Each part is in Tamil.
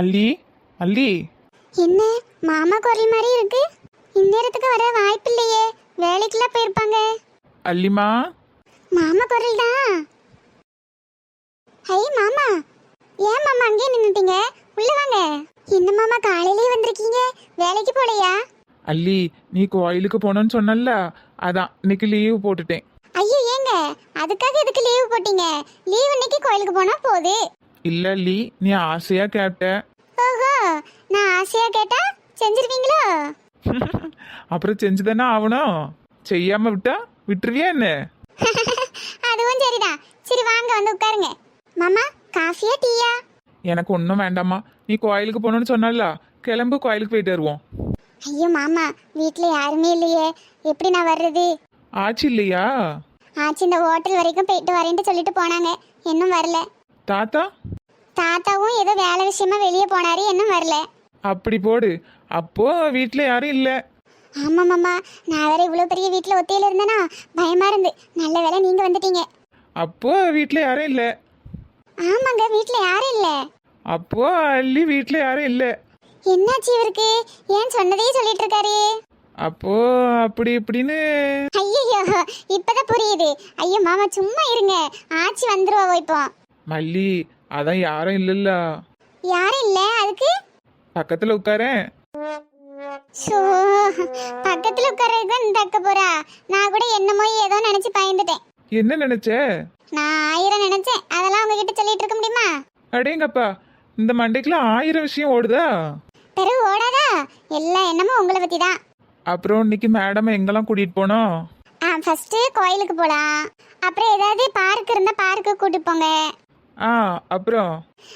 அல்லி அல்லி என்ன மாமா குரல் மாதிரி இருக்கு? இந்நேரத்துக்கு வர வாய்ப்பு இல்லையே வேலைக்கெல்லாம் போயிருப்பாங்க. அல்லிமா மாமா குரல் தான் ஹை மாமா. ஏன் மாமா அங்கேயே நின்னுட்டீங்க? உள்ள வாங்க. என்ன மாமா காலையிலேயே வந்திருக்கீங்க? வேலைக்கு போலையா? அல்லி நீ கோயிலுக்கு போகணும்னு சொன்னல அதான் இன்னைக்கு லீவு போட்டுட்டேன். ஐயோ ஏங்க. அதுக்காக எதுக்கு லீவ் போட்டீங்க? லீவ் இன்னைக்கு கோயிலுக்கு போனா போகுது இல்ல அல்லி நீ ஆசையா கேட்ட. ஓஹோ நான் ஆசையா கேட்டா செஞ்சிருவீங்களோ? அப்புறம் செஞ்சுதானே ஆகணும். செய்யாம விட்டா விட்டுருவியா என்ன? அதுவும் சரிதான். சரி வாங்க வந்து உட்காருங்க. மாமா காஃபியா டீயா? எனக்கு ஒன்றும் வேண்டாம்மா. நீ கோயிலுக்கு போகணும்னு சொன்னல கிளம்பு கோயிலுக்கு போயிட்டு வருவோம். ஐயோ மாமா வீட்டில் யாருமே இல்லையே. எப்படி நான் வர்றது? ஆச்சு இல்லையா? ஆச்சு இந்த ஹோட்டல் வரைக்கும் போயிட்டு வரேன்ட்டு சொல்லிட்டு போனாங்க. இன்னும் வரல. தாத்தா? தாத்தாவும் ஏதோ வேலை விஷயமா வெளியே போனாரு இன்னும் வரல. அப்படி போடு. அப்போ வீட்டில் யாரும் இல்லை. ஆமா மாமா. நான் வேற இவ்வளோ பெரிய வீட்டில் ஒத்தையில இருந்தேனா பயமா இருந்து. நல்ல வேலை நீங்க வந்துட்டீங்க. அப்போ வீட்டில் யாரும் இல்லை. ஆமாங்க வீட்டில் யாரும் இல்லை. அப்போ அள்ளி வீட்டில் யாரும் இல்லை. என்னாச்சு இவருக்கு? ஏன் சொன்னதே சொல்லிட்டு இருக்காரு? அப்போ அப்படி இப்படின்னு ஐயோ இப்பதான் புரியுது. ஐயோ மாமா சும்மா இருங்க. ஆச்சி வந்துருவா இப்போ. மல்லி அதான் யாரும் இல்லைல்ல. யாரும் இல்ல? அதுக்கு? பக்கத்தில் உட்காரேன். ஷோ பக்கத்துல உட்கார்றதுக்கு இந்த அக்க போறா. நான் கூட என்னமோ ஏதோ நினைச்சு பயந்துட்டேன். என்ன நினைச்ச? நான் ஆயிரம் நினைச்சேன். அதெல்லாம் உங்ககிட்ட சொல்லிட்டு இருக்க முடியுமா? அடேங்கப்பா இந்த மண்டைக்குள்ள ஆயிரம் விஷயம் ஓடுதா? பிறகு ஓடாதா? எல்லா எண்ணமும் உங்களை பத்தி தான் அப்புறம் இன்னைக்கு மேடம் எங்கெல்லாம் கூட்டிட்டு போனோம் ஆ ஃபர்ஸ்ட் கோயிலுக்கு போலாம். அப்புறம் ஏதாவது பார்க் இருந்தா பார்க்கு கூட்டு போங்க. ஆ அப்புறம்?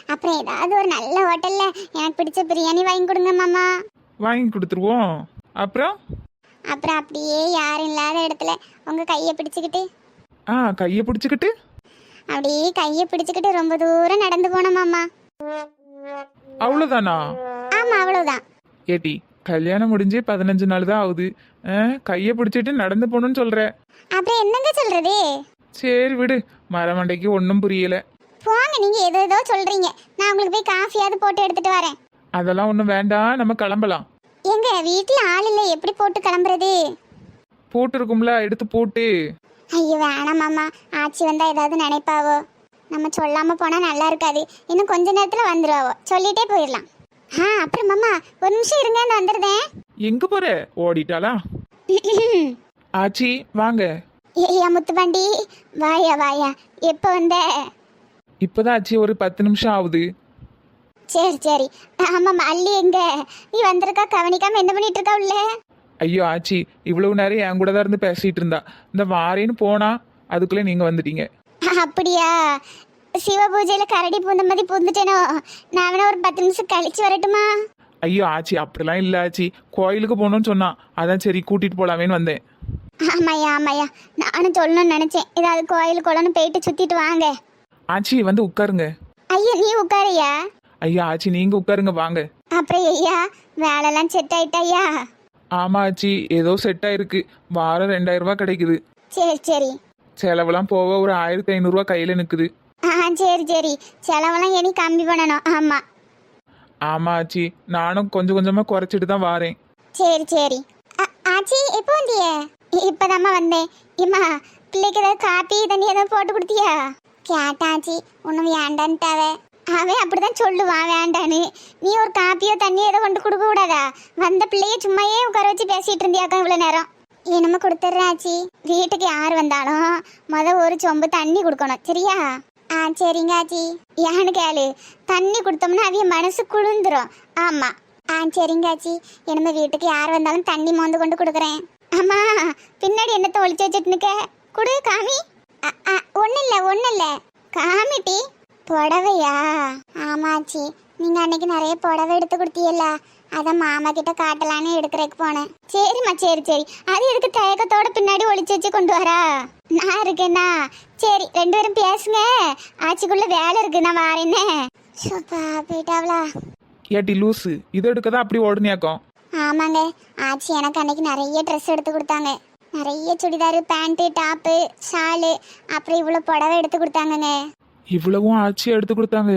அப்புறம் ஏதாவது ஒரு நல்ல ஹோட்டல்ல எனக்கு பிடிச்ச பிரியாணி வாங்கி கொடுங்க மாமா. வாங்கி கொடுத்துருவோம். அப்புறம்? அப்புறம் அப்படியே யாரும் இல்லாத இடத்துல உங்க கையை பிடிச்சுக்கிட்டு. ஆ கையை பிடிச்சிக்கிட்டு? அப்படியே கையை பிடிச்சுக்கிட்டு ரொம்ப தூரம் நடந்து போனோம் மாமா. அவ்வளோதானா ஆமா அவ்வளவுதான். ஏட்டி கல்யாணம் முடிஞ்சு பதினஞ்சு நாள் தான் ஆகுது. ஆ, கையை பிடிச்சிட்டு நடந்து போகணும்னு சொல்ற. அப்புறம் என்னங்க சொல்றது? சரி விடு மரமண்டைக்கு ஒன்றும் புரியல. போங்க நீங்க ஏதோ ஏதோ சொல்றீங்க. நான் உங்களுக்கு போய் காஃபியாவது போட்டு எடுத்துட்டு வரேன். அதெல்லாம் ஒன்றும் வேண்டாம் நம்ம கிளம்பலாம். எங்க வீட்ல ஆள் இல்லை எப்படி போட்டு கிளம்புறது? போட்டு இருக்கும்ல எடுத்து போட்டு. ஐயோ வேணாம் மாமா. ஆச்சி வந்தா ஏதாவது நினைப்பாவோ. நம்ம சொல்லாம போனா நல்லா இருக்காது. இன்னும் கொஞ்ச நேரத்துல வந்துருவாவோ. சொல்லிட்டே போயிடலாம். ஆ அப்புறம் மாமா ஒரு நிமிஷம் இருங்க நான் வந்துடுறேன். எங்க போற? ஓடிட்டாளா? ஆச்சி வாங்க. ஏய்யா முத்துப்பாண்டி வாயா வாயா. எப்போ வந்த? இப்பதான் ஆச்சி ஒரு பத்து நிமிஷம் ஆகுது. சரி சரி. ஆமாம் அள்ளி எங்க? நீ வந்திருக்கா? கவனிக்காம என்ன பண்ணிட்டு இருக்கா உள்ள? ஐயோ ஆச்சி இவ்வளவு நேரம் என் கூட தான் இருந்து பேசிட்டு இருந்தா. இந்த வாரேன்னு போனா அதுக்குள்ள நீங்க வந்துட்டீங்க. அப்படியா? சிவ பூஜையில கரடி பூந்த மாதிரி பூந்துட்டேனோ? நான் வேணா ஒரு பத்து நிமிஷம் கழிச்சு வரட்டுமா? ஐயோ ஆச்சி அப்படிலாம் இல்ல ஆச்சி. கோயிலுக்கு போகணும்னு சொன்னா. அதான் சரி கூட்டிட்டு போலாமேன்னு வந்தேன். ஆமாய்யா ஆமாய்யா. நானும் சொல்லணும்னு நினைச்சேன். ஏதாவது கோயில் குளம்னு போயிட்டு சுத்திட்டு வாங்க. ஆச்சி வந்து உட்காருங்க. ஐயா நீ உட்காருயா ஐயா ஆச்சி நீங்க உட்காருங்க வாங்க. அப்புறம் ஐயா வேலைலாம் செட் ஆயிட்டாயா ஆமா ஆச்சி ஏதோ செட் ஆயிருக்கு. வாரம் ரெண்டாயிரம் ரூபாய் கிடைக்குது. சரி சரி. செலவெல்லாம் போக ஒரு ஆயிரத்தி ஐநூறுரூவா கையில நிக்குது. ஆ சரி சரி. செலவெல்லாம் இனி கம்மி பண்ணணும். ஆமா. ஆமா ஆச்சி நானும் கொஞ்சம் கொஞ்சமா குறைச்சிட்டு தான் வாரேன். சரி சரி. அ- ஆச்சி எப்போ வந்திய? இப்பதாம்மா வந்தேன். இம்மா பிள்ளைக்கு ஏதாவது காப்பி தண்ணி ஏதாவது போட்டு கொடுத்தியா? கேட்டாச்சி ஒன்றும் வேண்டான்ட்டாவ. அவன் அப்படிதான் சொல்லுவான் வேண்டான்னு. நீ ஒரு காப்பியோ தண்ணியோ ஏதோ கொண்டு கொடுக்க கூடாதா? வந்த பிள்ளைய சும்மாயே உட்கார வச்சு பேசிட்டு இருந்தியாக்கா இவ்வளோ நேரம்? என்னமோ கொடுத்துட்றாச்சி. வீட்டுக்கு யார் வந்தாலும் மொதல் ஒரு சொம்பு தண்ணி கொடுக்கணும். சரியா? ஆ சரிங்க ஆச்சி. ஏன்னு கேளு. தண்ணி கொடுத்தோம்னா அவிய மனசு குளிந்துரும் ஆமா. ஆ சரிங்க ஆச்சி. வீட்டுக்கு யார் வந்தாலும் தண்ணி மோந்து கொண்டு கொடுக்குறேன். அம்மா பின்னாடி என்னத்தை ஒழிச்சு வச்சுட்டு நிக்க? குடு காமி. ஒன்றும் காமிட்டி புடவையா? ஆமாச்சி. நீங்கள் அன்னைக்கு நிறைய புடவை எடுத்து கொடுத்தீல்ல அதான் மாமா கிட்ட காட்டலான்னு எடுக்கிறதுக்கு போனேன். சரிம்மா சரி சரி. அது எதுக்கு தயக்கத்தோட பின்னாடி ஒளிச்சு வச்சு கொண்டு வரா? நான் இருக்கேன்னா? சரி ரெண்டு பேரும் பேசுங்க. ஆச்சிக்குள்ள வேலை இருக்கு நான் வாரேன்னே. சோப்பா போயிட்டாவளா ஏட்டி லூசு. இது எடுக்க தான் அப்படி ஓடுனியாக்கும். ஆமாங்க. ஆச்சி எனக்கு அன்னைக்கு நிறைய ட்ரெஸ் எடுத்து கொடுத்தாங்க. நிறைய சுடிதாரு பேண்ட்டு டாப்பு ஷாலு அப்புறம் இவ்வளோ புடவை எடுத்து கொடுத்தாங்கங்க. இவ்வளவும் ஆச்சி எடுத்து கொடுத்தாங்க.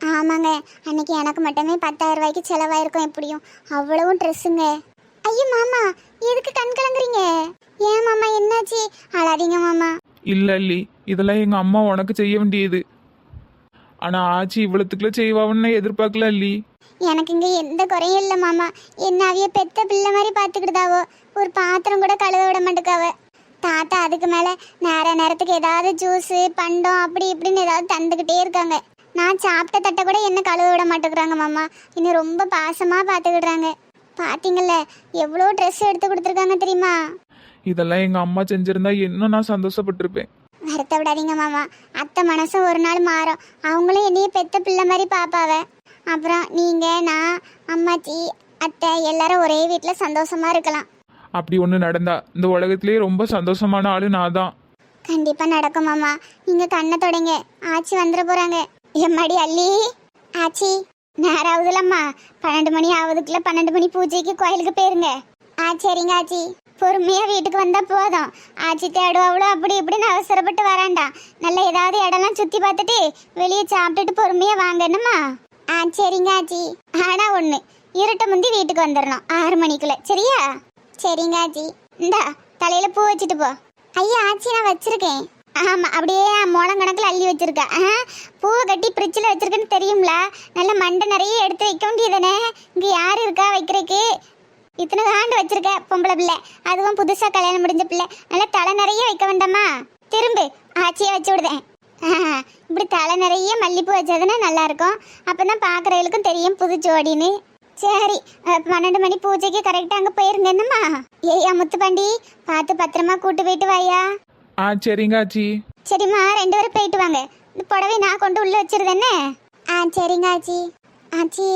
ஆமாங்க. அன்னைக்கு எனக்கு மட்டுமே பத்தாயிரம் ரூபாய்க்கு செலவாயிருக்கும் எப்படியும். அவ்வளவும் ட்ரெஸ்ஸுங்க ஐயோ மாமா எதுக்கு கண் கலங்குறீங்க? ஏன் மாமா என்னாச்சு? அழாதீங்க மாமா. இல்ல அல்லி இதெல்லாம் எங்க அம்மா உனக்கு செய்ய வேண்டியது. ஆனா ஆச்சி இவ்வளவுக்குள்ள செய்வான்னு எதிர்பார்க்கல அல்லி எனக்கு இங்க எந்த குறையும் இல்லை மாமா. என்ன அவிய பெத்த பிள்ளை மாதிரி பார்த்துக்கிட்டுதாவோ ஒரு பாத்திரம் கூட கழுவ விட மாட்டேக்காவ. தாத்தா அதுக்கு மேல நேர நேரத்துக்கு ஏதாவது ஜூஸ் பண்டம் அப்படி இப்படின்னு ஏதாவது தந்துக்கிட்டே இருக்காங்க. நான் சாப்பிட்ட தட்டை கூட என்ன கழுவ விட மாட்டேங்கிறாங்க மாமா. இன்னும் ரொம்ப பாசமா பார்த்துக்கிடுறாங்க. பாத்தீங்கல்ல எவ்வளோ ட்ரெஸ் எடுத்து கொடுத்துருக்காங்க தெரியுமா? இதெல்லாம் எங்க அம்மா செஞ்சிருந்தா இன்னும் நான் சந்தோஷப்பட்டிருப்பேன். வருத்த விடாதீங்க மாமா. அத்தை மனசும் ஒரு நாள் மாறும். அவங்களும் என்னைய பெத்த பிள்ளை மாதிரி பாப்பாவ. அப்புறம் நீங்க நான் அம்மாச்சி அத்தை எல்லாரும் ஒரே வீட்டில் சந்தோஷமா இருக்கலாம். அப்படி ஒன்று நடந்தா இந்த உலகத்திலேயே ரொம்ப சந்தோஷமான ஆளு நான் தான். கண்டிப்பா நடக்கும் மாமா. நீங்க கண்ணை தொடங்க. ஆச்சி வந்துட போறாங்க. எம்மாடி அள்ளி. ஆச்சி நேரம் ஆகுதுலம்மா. பன்னெண்டு மணி ஆகுதுக்குள்ள பன்னெண்டு மணி பூஜைக்கு கோயிலுக்கு போயிருங்க. ஆ சரிங்க ஆச்சி. பொறுமையாக வீட்டுக்கு வந்தால் போதும். ஆச்சி தேடுவாவளோ அப்படி இப்படின்னு அவசரப்பட்டு வராண்டாம் நல்லா ஏதாவது இடம்லாம் சுற்றி பார்த்துட்டு வெளியே சாப்பிட்டுட்டு பொறுமையாக வாங்கணுமா ஆ சரிங்க ஆச்சி. ஆனால் ஒன்று இருட்ட முந்தி வீட்டுக்கு வந்துடணும் ஆறு மணிக்குள்ள சரியா? சரிங்க ஆச்சி. இந்தா தலையில பூ வச்சுட்டு போ. ஐயா ஆச்சி நான் வச்சிருக்கேன். ஆமாம் அப்படியே முளம் கணக்கில் அள்ளி வச்சுருக்கேன் ஆ, பூவை கட்டி ஃப்ரிட்ஜில் வச்சிருக்கேன்னு தெரியும்ல. நல்ல மண்டை நிறைய எடுத்து வைக்க வேண்டியதானே இங்கே யார் இருக்கா வைக்கிறதுக்கு? இத்தனை ஆண்டு வச்சிருக்க பொம்பளை பிள்ளை. அதுவும் புதுசாக கல்யாணம் முடிஞ்ச பிள்ளை. நல்லா தலை நிறைய வைக்க வேண்டாமா? திரும்பு ஆச்சியை வச்சு விடுதேன். இப்படி தலை நிறைய மல்லிப்பூ வச்சதுன்னா நல்லா இருக்கும் அப்பதான் பார்க்குறவங்களுக்கும் தெரியும் புது ஜோடின்னு. சரி பன்னெண்டு மணி பூஜைக்கு கரெக்டாக அங்கே போயிருங்க என்னம்மா? முத்துப்பாண்டி பார்த்து பத்திரமா கூட்டு போயிட்டு வாயா. ஆ சரிங்க ஆச்சி. சரிம்மா ரெண்டு பேரும் போயிட்டு வாங்க. இந்த புடவை நான் கொண்டு உள்ள வச்சிருந்தேனே. ஆ சரிங்க ஆச்சி. ஆச்சி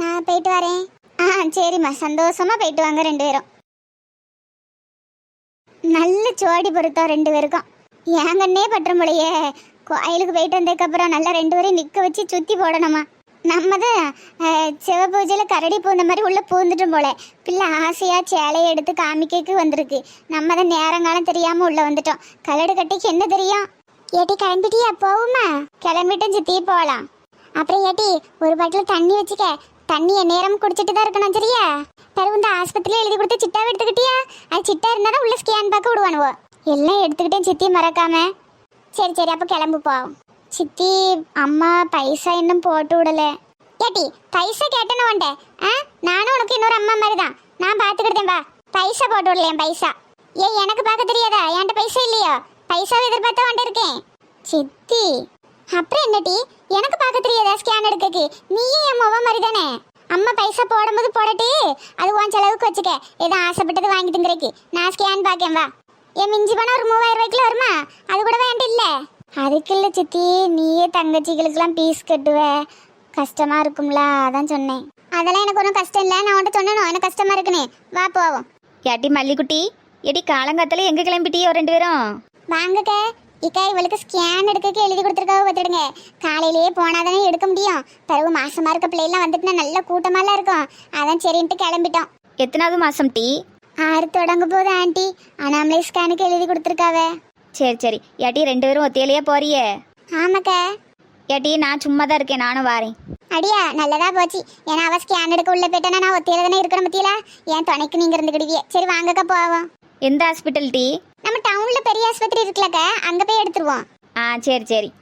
நான் போயிட்டு வரேன். ஆ சரிம்மா. சந்தோஷமாக போயிட்டு வாங்க ரெண்டு பேரும். நல்ல ஜோடி பொருத்தம் ரெண்டு பேருக்கும். ஏங்கன்னே பற்றம் போலையே கோயிலுக்கு போயிட்டு வந்ததுக்கப்புறம் நல்லா ரெண்டு பேரையும் நிற்க வச்சு சுற்றி போடணுமா. நம்ம தான் சிவ பூஜையில் கரடி பூந்த மாதிரி உள்ளே பூந்துட்டும் போல. பிள்ளை ஆசையாக சேலையை எடுத்து காமிக்கக்கு வந்திருக்கு. நம்ம தான் நேரங்காலம் தெரியாமல் உள்ளே வந்துட்டோம். கலடு கட்டிக்கு என்ன தெரியும்? ஏட்டி கிளம்பிட்டியா? போகுமா கிளம்பிட்டும் சித்தி போகலாம் அப்புறம் ஏட்டி ஒரு பாட்டில் தண்ணி வச்சுக்க. தண்ணியை நேரம் குடிச்சிட்டு தான் இருக்கணும் சரியா? பிறகு இந்த ஆஸ்பத்திரியில் எழுதி கொடுத்து சிட்டாவை எடுத்துக்கிட்டியா? அது சிட்டா இருந்தால் தான் உள்ள ஸ்கேன் பார்க்க விடுவானுவோ. எல்லாம் எடுத்துக்கிட்டேன் சித்தி மறக்காம. சரி சரி அப்போ கிளம்பு போ. சித்தி அம்மா பைசா இன்னும் போட்டு விடல. ஏட்டி பைசா கேட்டேன்னு உன்ட்ட ஆ? நானும் உனக்கு இன்னொரு அம்மா மாதிரி தான் நான் பார்த்துக்கிட்டேன் பா. பைசா போட்டு விடலையன் பைசா? ஏய் எனக்கு பார்க்க தெரியாதா? என்கிட்ட பைசா இல்லையோ? பைசாவை எதிர்பார்த்தா வந்துட்டு இருக்கேன். சித்தி. அப்புறம் என்னடி? எனக்கு பார்க்க தெரியாதா ஸ்கேன் எடுக்கக்கு? நீயும் என் முகம் மாதிரி தானே அம்மா பைசா போடும்போது போடட்டு. அது உன் செலவுக்கு வச்சுக்க. ஏதோ ஆசைப்பட்டது வாங்கி திங்கிறக்கு நான் ஸ்கேன் பார்க்கேன் வா. என் மிஞ்சி போனா ஒரு மூவாயிரம் ரூபாய்க்குள்ள வருமா? அது கூட வேண்டாம் இல்ல? அதுக்கு இல்ல சித்தி நீயே தங்கச்சிகளுக்கெல்லாம் பீஸ் கட்டுவ. கஷ்டமா இருக்கும்ல அதான் சொன்னேன். அதெல்லாம் எனக்கு ஒன்றும் கஷ்டம் இல்லை. நான் உன்ட்ட சொன்னணும் எனக்கு கஷ்டமா இருக்குனே வா போவோம். ஏட்டி மல்லிக்குட்டி ஏடி காலங்காத்தால எங்க கிளம்பிட்டியோ ரெண்டு பேரும்? வாங்கக்க. இக்கா இவளுக்கு ஸ்கேன் எடுக்கக்கு எழுதி கொடுத்துருக்காவ பார்த்துடுங்க. காலையிலேயே போனாதானே எடுக்க முடியும். பிறகு மாசமா இருக்க பிள்ளைலாம் வந்துட்டுனா நல்ல கூட்டமாலாம் இருக்கும். அதான் சரின்ட்டு கிளம்பிட்டோம். எத்தனாவது மாசம் டீ? ஆறு தொடங்க போகுது ஆண்டி அனாமலை ஸ்கேனுக்கு எழுதி கொடுத்துருக்காவ. சரி சரி. ஏட்டி ரெண்டு பேரும் ஒத்தையிலேயே போறியே. ஆமாக்க. ஏட்டி நான் சும்மா தான் இருக்கேன். நானும் வாரேன். அடியா நல்லதா போச்சு. ஏன்னா அவ ஸ்கேன் எடுக்க உள்ள போயிட்டேன்னா நான் ஒத்தையில தானே இருக்கணும் பத்தியில? என் துணைக்கு நீங்க இருந்துக்கிடுவியே. சரி வாங்கக்கா போவோம். எந்த ஹாஸ்பிட்டல் டீ? நம்ம டவுன்ல பெரிய ஆஸ்பத்திரி இருக்குல்லக்க. அங்க போய் எடுத்துருவோம். ஆ சரி சரி.